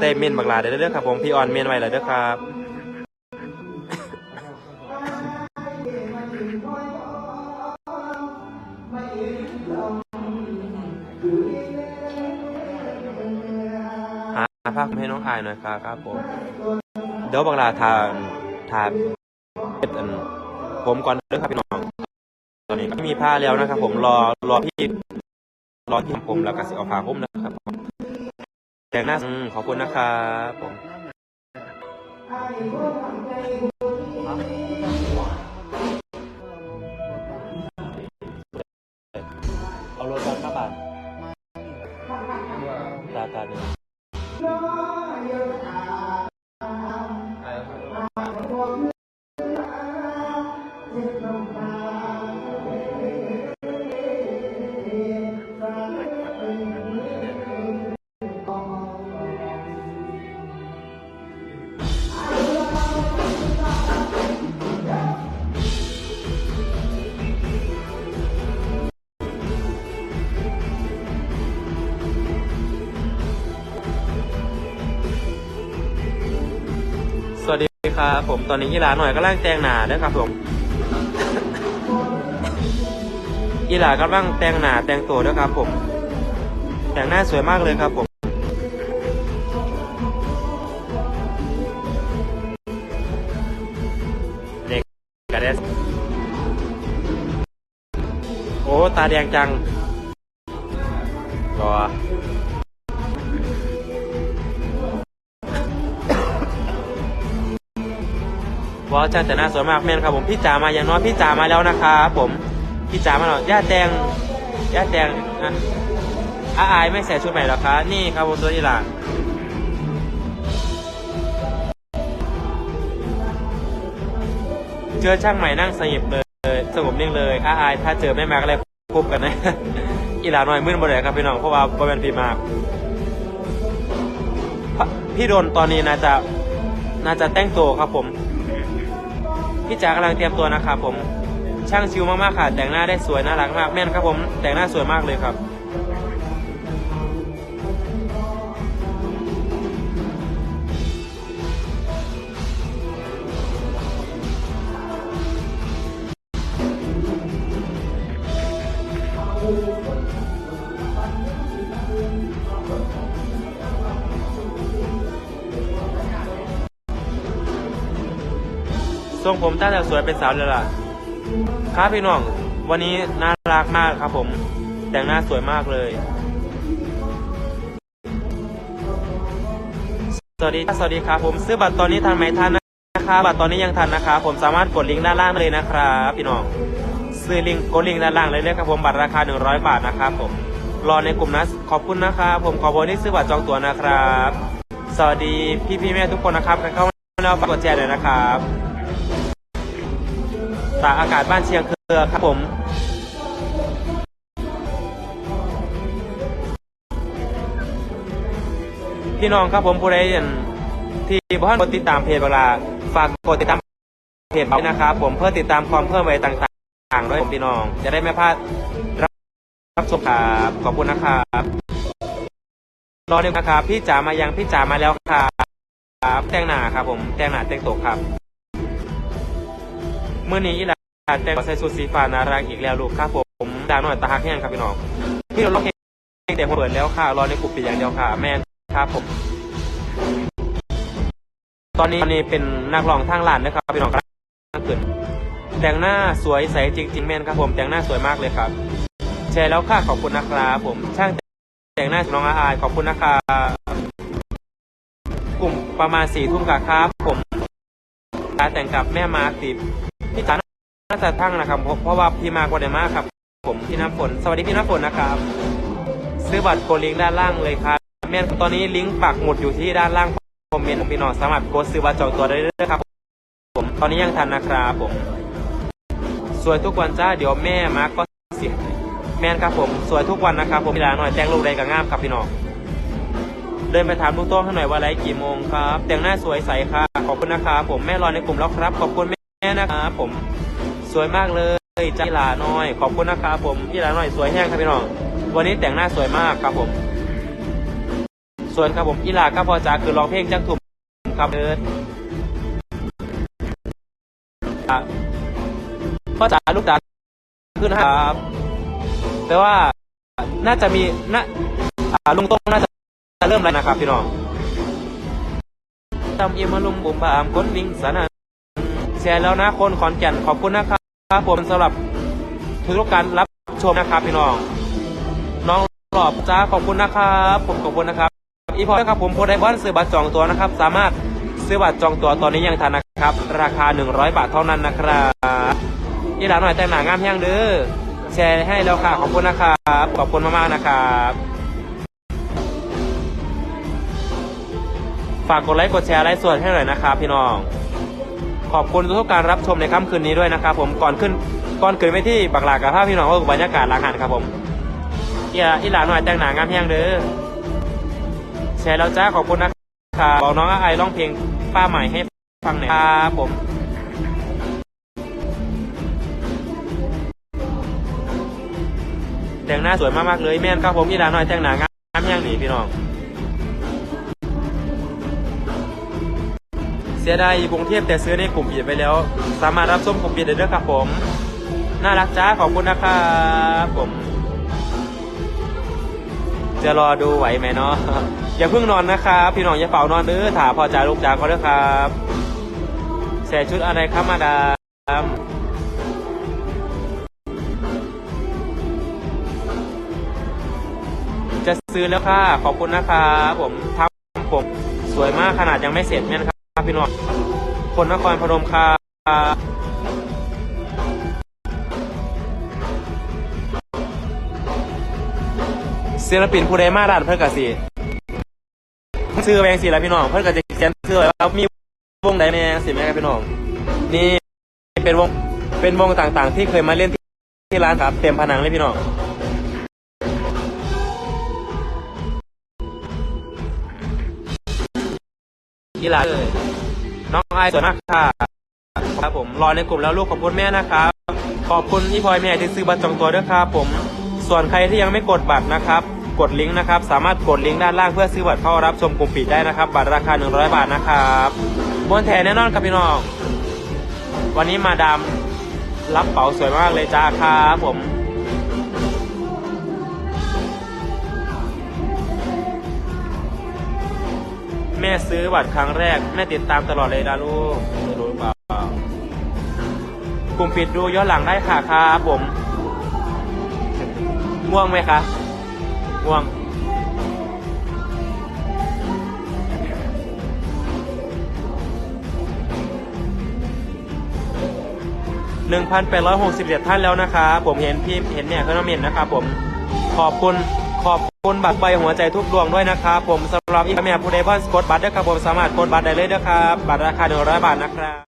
เต้เมนบักลาได้เด้อครับผมพี่ออนเมนไว้เลยเด้อครับหาภาพให้น้องอายหน่อยครับครับผมเดี๋ยวบักลาทาทาเอ็ดอันผมก่อนเด้อครับพี่น้องตอนนี้ก็ไม่มีผ้าแล้วนะครับ ผมรอรอพี่รอที่ผมแล้วก็สิเอาผ้าคลุมนะครับ แต่งหน้าอืมขอบคุณนะครับผม ดีครับผมตอนนี้อีหลาหน่อยก็ร่างแตงหนาด้อครับผมอีหลากำลังแต่งหนาแต่งตัวด้อครับผม แต่งหน้าสวยมากเลยครับผมเด็กกระเดสโอ้ตาแดงจังรอ วอลจันแต่หน้าสวยมากแม่นครับผมพี่จ๋ามาอย่างน้อยพี่จ๋ามาแล้วนะครับผมพี่จ๋ามาแล้วย่าแตงย่าแตงอะอาอายไม่ใส่ชุดใหม่หรอคะนี่ครับผมตัวนี้ล่ะเจอช่างใหม่นั่งสงบเลยสงบนิ่งเลยอาอายถ้าเจอแม่มาก็เลยพบกันนะอีหลาน้อยมึนบ่เลยครับพี่น้องเพราะว่าบ่เป็นพี่มากพี่โดนตอนนี้น่าจะน่าจะแต่งตัวครับผม พี่จ๋ากำลังเตรียมตัวนะครับผมช่างชิวมากๆค่ะ แต่งหน้าได้สวยน่ารักมากแม่นครับผมแต่งหน้าสวยมากเลยครับ ทรงผมตั้งแต่สวยเป็นสาวเลยล่ะ ครับพี่น้อง วันนี้น่ารักมากครับผม แต่งหน้าสวยมากเลย สวัสดีสวัสดีครับผมซื้อบัตรตอนนี้ทันไหมทันนะครับบัตรตอนนี้ยังทันนะครับผมสามารถกดลิงก์ด้านล่างเลยนะครับพี่น้องซื้อลิงก์กดลิงก์ด้านล่างเลยเลยครับผมบัตรราคา 100 บาทนะครับผมรอในกลุ่มนะขอบคุณนะครับผมขอบคุณที่ซื้อบัตรจองตั๋วนะครับ สวัสดีพี่พี่แม่ทุกคนนะครับเข้ามาแล้วฝากกดแชร์เลยนะครับ ตากอากาศบ้านเชียงเครือครับผมพี่น้องครับผมผู้ใดที่บ้านกดติดตามเพจเวลาฝากกดติดตามเพจไว้นะครับ ผมเพื่อติดตามความเคลื่อนไหวต่างๆด้วยผมพี่น้อง จะได้ไม่พลาดรับรับชมครับขอบคุณนะครับรอหนึ่งนะครับพี่จ๋ามายังพี่จ๋ามาแล้วครับแต่งหน้าครับผมแต่งหน้าแต่งตัวครับ เมื่อนี้อีหลาแต่งใส่สูทสีฟ้านารักอีกแล้วลูกครับผมดาวหน่อยตาหักแห้งครับพี่น้องพี่เราลองเพลงแต่หัวเปิดแล้วค่ะรอในกลุ่มปีอย่างเดียวค่ะ แม่นครับผม ตอนนี้ตอนนี้เป็นนักร้องทางลานนะครับพี่น้องครับขึ้นแต่งหน้าสวยใสจริง ๆ แม่นครับผมแต่งหน้าสวยมากเลยครับแชร์แล้วค่ะขอบคุณนะครับผมช่างแต่งหน้าน้องอาอายขอบคุณนะครับกลุ่มประมาณสี่ทุ่มครับ ผมการแต่งกับแม่มาติ พี่จ๋าน่าจะทั้งนะครับเพราะเพราะว่าพี่มากว่าเดมากครับ ผมพี่น้ำฝน สวัสดีพี่น้ำฝนนะครับ ซื้อบัตรกดลิงก์ด้านล่างเลยครับแม่นตอนนี้ลิงก์ปักหมุดอยู่ที่ด้านล่างคอมเมนต์พี่น้องสามารถกดซื้อบัตรจองตัวได้เลยครับ ผมตอนนี้ยังทันนะครับผม สวยทุกวันจ้าเดี๋ยวแม่มากก็เสียแม่นครับผม สวยทุกวันนะครับผมเวลาหน่อยแต่งรูปใดก็งามครับพี่น้องเดินไปถามลูกโต้งให้หน่อยว่าไลฟ์กี่โมงครับ แต่งหน้าสวยใสค่ะขอบคุณนะครับผมแม่รอในกลุ่มแล้วครับ ขอบคุณ แม่นะครับผมสวยมากเลยจ้าหลาน้อย ขอบคุณนะครับผมพี่หลาน้อยสวยแห้งครับพี่น้องวันนี้แต่งหน้าสวยมากครับผม ส่วนครับผมอีหลาก็พอจ้าคือร้องเพลงจังถุ่มครับเดินพ่อจ๋าลูกจ๋าขึ้นนะครับ แต่ว่าน่าจะมีน่าอ่าลุงต้งน่าจะเริ่มแล้วนะครับพี่น้องตำเอียมาลุงบุ่มบามก้นวิ่งสนัน แชร์แล้วนะคนขอนแก่นขอบคุณนะครับผมสำหรับทุกการรับชมนะครับพี่น้อง น้องหลอบจ้าขอบคุณนะครับผมขอบคุณนะครับอีพอครับผมโพไดบอนซื้อบัตรจองตัวนะครับ สามารถซื้อบัตรจองตัวตอนนี้ยังทันนะครับ ราคา 100 บาทเท่านั้นนะครับอีหลาหน่อยแต่งหนางามแห้งเด้อแชร์ให้แล้วค่ะขอบคุณนะครับขอบคุณมากๆนะครับฝากกดไลค์กดแชร์ไลค์ส่วนให้หน่อยนะครับพี่น้อง ขอบคุณทุกการรับชมในค่ำคืนนี้ด้วยนะครับผมก่อนขึ้นก่อนขึ้นไปที่บักหลากกับภาพพี่น้องว่าบรรยากาศหลังหันครับผมอีหลาอีหลาหน่อยแต่งหนางามแห้งเด้อแชร์แล้วจ้าขอบคุณนะครับบอกน้องไอร้องเพลงป้าใหม่ให้ฟังหน่อยครับผมแต่งหน้าสวยมากๆเลยแม่นครับผมอีหลาหน่อยแต่งหนางามแห้งหนีพี่น้อง สียดายกรุงเทพแต่ซื้อในกลุ่มปิดไปแล้ว สามารถรับชมกลุ่มปิดได้ด้วยครับผม น่ารักจ้าขอบคุณนะครับผม จะรอดูไหวไหมเนาะอย่าเพิ่งนอนนะครับ พี่น้องอย่าเป่านอนเด้อถาพอจ่าลูกจ๋าก็เด้อครับใส่ชุดอะไรครับมาดามจะซื้อแล้วค่ะ ขอบคุณนะครับผมทำผมสวยมากขนาดยังไม่เสร็จเนี่ยนะครับ พี่น้องคนนครพนมครับศิลปินผู้ใดมาด้านเพื่อกสิซื้อแบงสีแล้วพี่น้อง เพื่อกจะเขียนซื้อไว้ว่ามีวงใดแม่สิแม่ครับพี่น้อง นี่เป็นวงเป็นวงต่างๆ ที่เคยมาเล่นที่ร้านครับเต็มผนังเลยพี่น้องกีฬาเลยายสวยมากค่ะครับผมรอในกลุ่มแล้วลูกขอบคุณแม่นะครับ ขอบคุณพี่พลอยแม่ที่ซื้อบัตรจองตัวด้วยครับผมส่วนใครที่ยังไม่กดบัตรนะครับ กดลิงก์นะครับ สามารถกดลิงก์ด้านล่างเพื่อซื้อบัตรเข้ารับชมกลุ่มปิดได้นะครับ บัตรราคา 100 บาทนะครับบนแทนแน่นอนครับพี่น้อง วันนี้มาดามรับเป๋าสวยมากเลยจ้าครับผม แม่ซื้อบัตรครั้งแรก แม่ติดตามตลอดเลยนะลูกไม่รู้หรือเปล่ากลุ่มปิดดูย้อนหลังได้ค่ะครับผมง่วงไหมคะง่วงหนึ่งพันแปดร้อยหกสิบเจ็ดท่านแล้วนะครับผมเห็นพี่เห็นเนี่ยเขาต้องเห็นนะครับผมขอบคุณขอบ คุณบัตรใบหัวใจทุกดวงด้วยนะครับผมสำหรับอีเมลผู้ใดพ่อกดบัตรด้ครับผมสามารถกดบัตรได้เลยนะครับ บัตรราคาหนึ่งร้อยบาทนะครับ